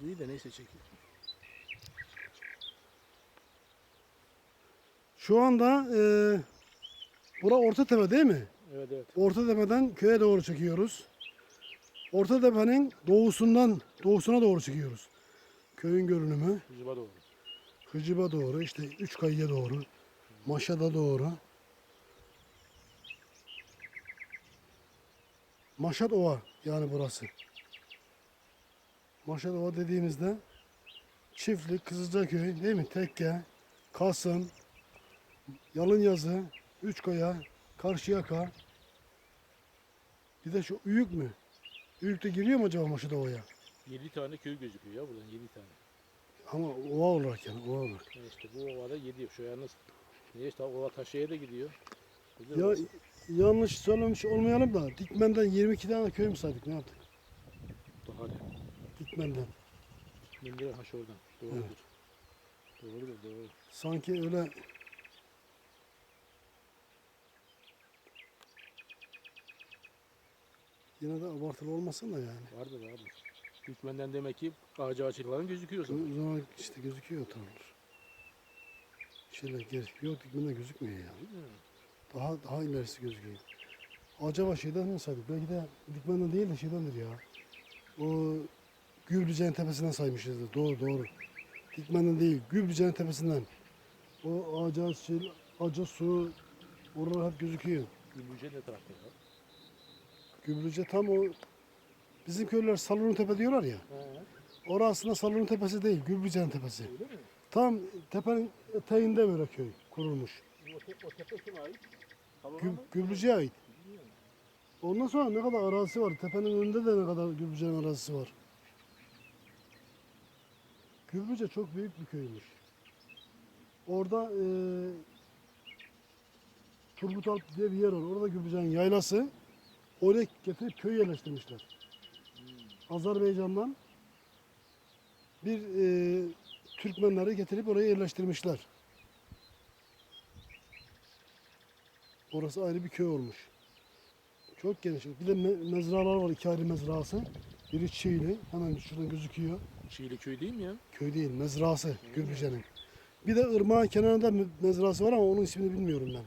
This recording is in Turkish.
Bu değil de neyse çekeyim. Şu anda e, bura Ortatepe değil mi? Evet evet. Ortatepe'den köye doğru çekiyoruz. Ortatepe'nin doğusundan doğusuna doğru çekiyoruz. Köyün görünümü. Yüzüme doğru. Hıcıba doğru, işte üç kayıya doğru, Maşa'da doğru. Maşat Ova yani burası. Maşat Ova dediğimizde Çiftlik, Kızılcaköy değil mi? Tekke, Kasım, Yalınyazı, Üçkaya, Karşıyaka. Bir de şu Üyük mü? Üyük de giriyor mu acaba Maşat Ova'ya? 7 tane köy gözüküyor ya buradan 7 tane. Ama ova olarak yani ova olarak. Ya işte bu ovada 7 şu yalnız. Niye işte ova taşıya da gidiyor. Güzel Ya orası. yanlış söylemiş olmayalım da Dikmen'den 22 tane köy mü saydık ne yaptık? Dikmen'den. Mendire haş oradan. Doğrudur. Doğrudur doğru. Sanki öyle yine de abartılı olmasın da yani. Vardır vardır. Hükmenden demek ki ağacı açıkların gözüküyor O sana. zaman işte gözüküyor tamamdır. Şöyle geri. Yok Dikmen'den gözükmüyor ya. Daha daha ilerisi gözüküyor. Acaba şeyden mi saydık? Belki de Dikmen'den değil de şeydendir ya. O Gübrüce'nin tepesinden saymışızdır. Doğru doğru. Dikmen'den değil, Gübrüce'nin tepesinden. O ağaca, şey, ağaca su, oralar hep gözüküyor. Gümrüce ne tarafta ya? Gübrüce tam o bizim köyler Salonun Tepe diyorlar ya. He. Orası aslında Salonun Tepesi değil, Gübrüce'nin tepesi. Öyle mi? Tam tepenin eteğinde böyle köy kurulmuş. O, te, o tepe kime ait? Salona Gü, mı? Gübrüce'ye ait. Ondan sonra ne kadar arazisi var? Tepenin önünde de ne kadar Gübrüce'nin arazisi var. Gübrüce çok büyük bir köymüş. Orada e, Turgut Alp diye bir yer var. Orada Gübrüce'nin yaylası. Oraya getirip köy yerleştirmişler. Azerbaycan'dan bir e, Türkmenleri getirip oraya yerleştirmişler. Orası ayrı bir köy olmuş. Çok geniş. Bir de me- mezralar var. iki ayrı mezrası. Biri Çiğli. Hemen şuradan gözüküyor. Şiili köy değil mi ya? Köy değil, mezrası Gübrüce'nin. Bir de ırmağın kenarında me- mezrası var ama onun ismini bilmiyorum ben.